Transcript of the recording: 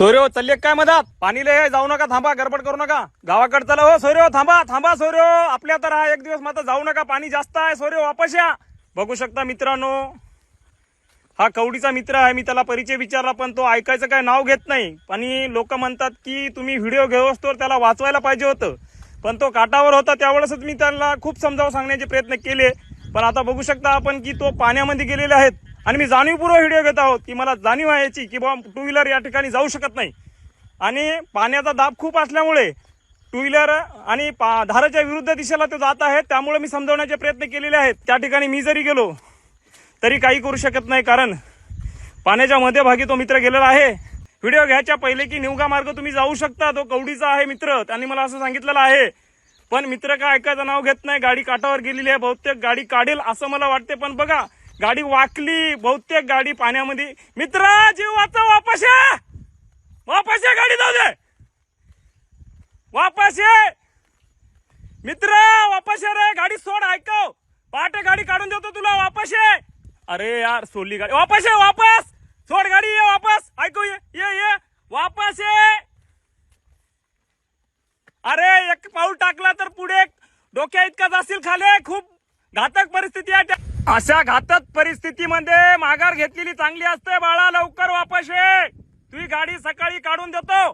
सोयरे हो, चालले काय मधात पाणी लय जाऊ नका थांबा गडबड करू नका. गावाकडे चला हो सोयरे हो, थांबा थांबा सोयरे हो. आपल्या तर हा एक दिवस मात्र जाऊ नका पाणी जास्त आहे सोयरे वापस या. बघू शकता मित्रांनो हा कवडीचा मित्र आहे मी त्याला परिचय विचारला पण तो ऐकायचं काय नाव घेत नाही. आणि लोक म्हणतात की तुम्ही व्हिडिओ घेऊ असतो त्याला वाचवायला पाहिजे होतं. पण तो काटावर होता त्यावेळेसच मी त्याला खूप समजावून सांगण्याचे प्रयत्न केले. पण आता बघू शकता आपण की तो पाण्यामध्ये गेलेले आहेत. आणि मी जाणीवपूर्वक व्हिडिओ घेत आहोत की मला जाणीव आहे याची की बाबा टू व्हीलर या ठिकाणी जाऊ शकत नाही. आणि पाण्याचा दाब खूप असल्यामुळे टू व्हीलर आणि पा- धाराच्या विरुद्ध दिशेला ते जात आहेत. त्यामुळे मी समजवण्याचे प्रयत्न केलेले आहेत. त्या ठिकाणी मी जरी गेलो तरी काही करू शकत नाही कारण पाण्याच्या मध्यभागी तो मित्र गेलेला आहे. व्हिडिओ घ्यायच्या पहिले की निवगा मार्ग तुम्ही जाऊ शकता. तो कवडीचा आहे मित्र. त्यांनी मला असं सांगितलेलं आहे. पण मित्र काय ऐकायचं नाव घेत नाही. गाडी काठावर गेलेली आहे. बहुतेक गाडी काढेल असं मला वाटते. पण बघा गाडी वाकली बहुतेक गाडी पाण्यामध्ये. मित्र जीव वाचा वापस या! वापस या गाडी जाऊ दे! वापस ये! मित्र वापस ये रे गाडी सोड ऐकव. पहाटे गाडी काढून देतो तुला वापस ये! अरे यार सोडली गाडी. वापस ये वापस! सोड गाडी ये वापस! ऐकू ये ये ये! वापस ये! अरे एक पाऊल टाकला तर पुढे डोक्या इतका जाशील खाले. खूप घातक परिस्थिती आहे त्या- अशा घातक परिस्थितीमध्ये माघार घेतलेली चांगली असते बाळा लवकर वापस ये. तुझी गाडी सकाळी काढून देतो.